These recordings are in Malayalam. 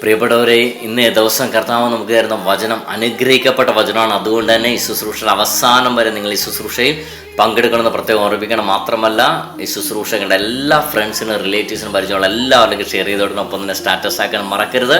പ്രിയപ്പെട്ടവരെ ഇന്നേ ദിവസം കർത്താവ് നമുക്ക് തരുന്ന വചനം അനുഗ്രഹിക്കപ്പെട്ട വചനമാണ്. അതുകൊണ്ട് തന്നെ ഈ ശുശ്രൂഷയുടെ അവസാനം വരെ നിങ്ങൾ ഈ ശുശ്രൂഷയിൽ പങ്കെടുക്കണമെന്ന് പ്രത്യേകം ഓർമ്മിക്കണം മാത്രമല്ല ഈ ശുശ്രൂഷകളുടെ എല്ലാ ഫ്രണ്ട്സിനും റിലേറ്റീവ്സിനും പരിചയമുള്ള എല്ലാവർക്കും ഷെയർ ചെയ്തോടണം ഒപ്പം തന്നെ സ്റ്റാറ്റസ് ആക്കാൻ മറക്കരുത്.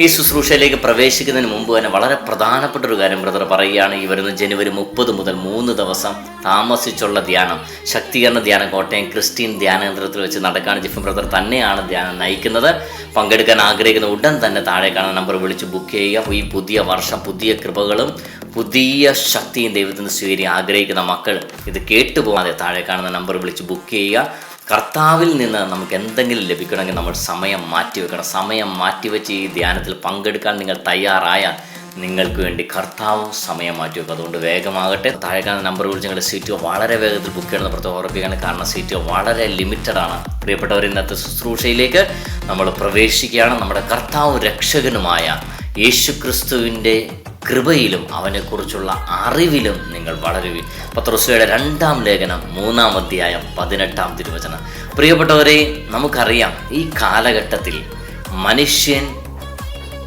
ഈ ശുശ്രൂഷയിലേക്ക് പ്രവേശിക്കുന്നതിന് മുമ്പ് തന്നെ വളരെ പ്രധാനപ്പെട്ട ഒരു കാര്യം ബ്രദർ പറയുകയാണ്. ഈ വരുന്ന ജനുവരി മുപ്പത് മുതൽ മൂന്ന് ദിവസം താമസിച്ചുള്ള ധ്യാനം ശക്തീകരണ ധ്യാനം കോട്ടയം ക്രിസ്ത്യൻ ധ്യാനകേന്ദ്രത്തിൽ വെച്ച് നടക്കാൻ ജിഫ് ബ്രദർ തന്നെയാണ് ധ്യാനം നയിക്കുന്നത്. പങ്കെടുക്കാൻ ആഗ്രഹിക്കുന്ന ഉടൻ തന്നെ താഴെ കാണുന്ന നമ്പർ വിളിച്ച് ബുക്ക് ചെയ്യുക. ഈ പുതിയ വർഷം പുതിയ കൃപകളും പുതിയ ശക്തിയും ദൈവത്തിന് സ്വീകരിക്കാൻ ആഗ്രഹിക്കുന്ന മക്കൾ ഇത് കേട്ടുപോകാതെ താഴെ കാണുന്ന നമ്പർ വിളിച്ച് ബുക്ക് ചെയ്യുക. കർത്താവിൽ നിന്ന് നമുക്ക് എന്തെങ്കിലും ലഭിക്കണമെങ്കിൽ നമ്മൾ സമയം മാറ്റിവെക്കണം സമയം മാറ്റിവെച്ച് ഈ ധ്യാനത്തിൽ പങ്കെടുക്കാൻ നിങ്ങൾ തയ്യാറായാൽ നിങ്ങൾക്ക് വേണ്ടി കർത്താവ് സമയം മാറ്റിവെക്കും അതുകൊണ്ട് വേഗമാകട്ടെ. താഴെ നമ്പർ വിളിച്ച് നിങ്ങളുടെ സീറ്റ് വളരെ വേഗത്തിൽ ബുക്ക് ചെയ്യണമെന്ന് പ്രത്യേകം ഓർമ്മിപ്പിക്കണം കാരണം സീറ്റ് വളരെ ലിമിറ്റഡ് ആണ്. പ്രിയപ്പെട്ടവർ ഇന്നത്തെ ശുശ്രൂഷയിലേക്ക് നമ്മൾ പ്രവേശിക്കുകയാണ്. നമ്മുടെ കർത്താവ് രക്ഷകനുമായ യേശുക്രിസ്തുവിന്റെ കൃപയിലും അവനെക്കുറിച്ചുള്ള അറിവിലും നിങ്ങൾ വളരുവിൻ. പത്രോസ്ലയുടെ രണ്ടാം ലേഖനം മൂന്നാം അധ്യായം പതിനെട്ടാം തിരുവചനം. പ്രിയപ്പെട്ടവരെ നമുക്കറിയാം ഈ കാലഘട്ടത്തിൽ മനുഷ്യൻ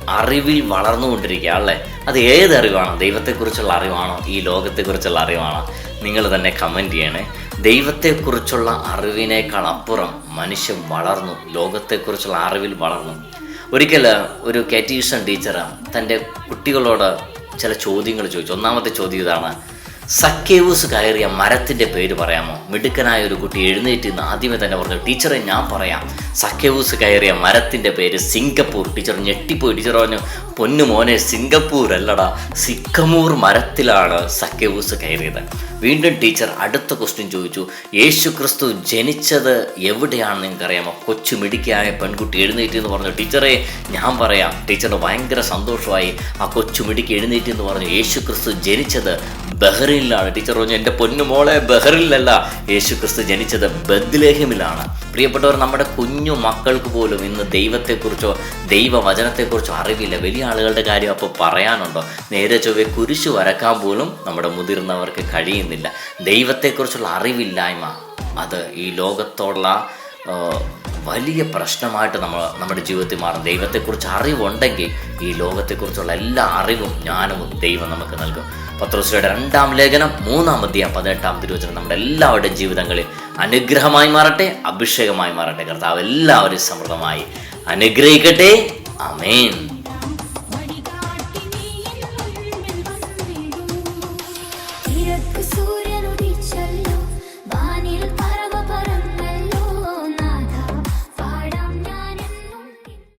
അറിവിൽ വളർന്നുകൊണ്ടിരിക്കുക അല്ലേ? അത് ഏത് അറിവാണോ? ദൈവത്തെക്കുറിച്ചുള്ള അറിവാണോ? ഈ ലോകത്തെക്കുറിച്ചുള്ള അറിവാണോ? നിങ്ങൾ തന്നെ കമന്റ് ചെയ്യണേ. ദൈവത്തെക്കുറിച്ചുള്ള അറിവിനേക്കാൾ അപ്പുറം മനുഷ്യൻ വളർന്നു ലോകത്തെക്കുറിച്ചുള്ള അറിവിൽ വളർന്നു. ഒരിക്കൽ ഒരു കാറ്റീഷൻ ടീച്ചർ തന്റെ കുട്ടികളോട് ചില ചോദ്യങ്ങൾ ചോദിച്ചു. ഒന്നാമത്തെ ചോദ്യം ഇതാണ്. സക്കേവൂസ് കയറിയ മരത്തിന്റെ പേര് പറയാമോ? മിടുക്കനായ ഒരു കുട്ടി എഴുന്നേറ്റ് നിന്ന് ആദ്യമേ തന്നെ പറഞ്ഞു ടീച്ചറെ ഞാൻ പറയാം. സക്കേവൂസ് കയറിയ മരത്തിന്റെ പേര് സിംഗപ്പൂർ. ടീച്ചർ ഞെട്ടിപ്പോയി. ടീച്ചർ പറഞ്ഞു പൊന്നു മോനെ സിംഗപ്പൂർ അല്ലടാ സിക്കമൂർ മരത്തിലാണ് സക്കേവൂസ് കയറിയത്. വീണ്ടും ടീച്ചർ അടുത്ത ക്വസ്റ്റ്യൻ ചോദിച്ചു യേശു ക്രിസ്തു ജനിച്ചത് എവിടെയാണെന്ന് നിങ്ങൾക്കറിയാമോ? കൊച്ചു മിടുക്കിയായ പെൺകുട്ടി എഴുന്നേറ്റ് എന്ന് പറഞ്ഞു ടീച്ചറെ ഞാൻ പറയാം. ടീച്ചറിന് ഭയങ്കര സന്തോഷമായി ആ കൊച്ചു മിടുക്കി എഴുന്നേറ്റ് എന്ന് പറഞ്ഞു യേശു ക്രിസ്തു ജനിച്ചത് ബഹ്റിനിലാണ്. ടീച്ചർ പറഞ്ഞു എന്റെ പൊന്നു മോളെ ബഹ്റിനിലല്ല. യേശു ക്രിസ്തു ജനിച്ചത് ബദ്ലേഹിമിലാണ്. പ്രിയപ്പെട്ടവർ നമ്മുടെ കുഞ്ഞു മക്കൾക്ക് പോലും ഇന്ന് ദൈവത്തെക്കുറിച്ചോ ദൈവവചനത്തെക്കുറിച്ചോ അറിവില്ല. വലിയ ആളുകളുടെ കാര്യം അപ്പോൾ പറയാനുണ്ടോ? നേരെ ചൊവ്വെ കുരിശു വരക്കാൻ പോലും നമ്മുടെ മുതിർന്നവർക്ക് കഴിയുന്നില്ല. ദൈവത്തെക്കുറിച്ചുള്ള അറിവില്ലായ്മ അത് ഈ ലോകത്തോടുള്ള വലിയ പ്രശ്നമായിട്ട് നമ്മൾ നമ്മുടെ ജീവിതത്തിൽ മാറും. ദൈവത്തെക്കുറിച്ച് അറിവുണ്ടെങ്കിൽ ഈ ലോകത്തെക്കുറിച്ചുള്ള എല്ലാ അറിവും ജ്ഞാനവും ദൈവം നമുക്ക് നൽകും. പത്രോസിയുടെ രണ്ടാം ലേഖനം മൂന്നാം അധ്യായം പതിനെട്ടാം തിരുവചനം നമ്മുടെ എല്ലാവരുടെയും ജീവിതങ്ങളിൽ അനുഗ്രഹമായി മാറട്ടെ അഭിഷേകമായി മാറട്ടെ. കർത്താവ് എല്ലാവരും സമൃദ്ധമായി അനുഗ്രഹിക്കട്ടെ. അമേൻ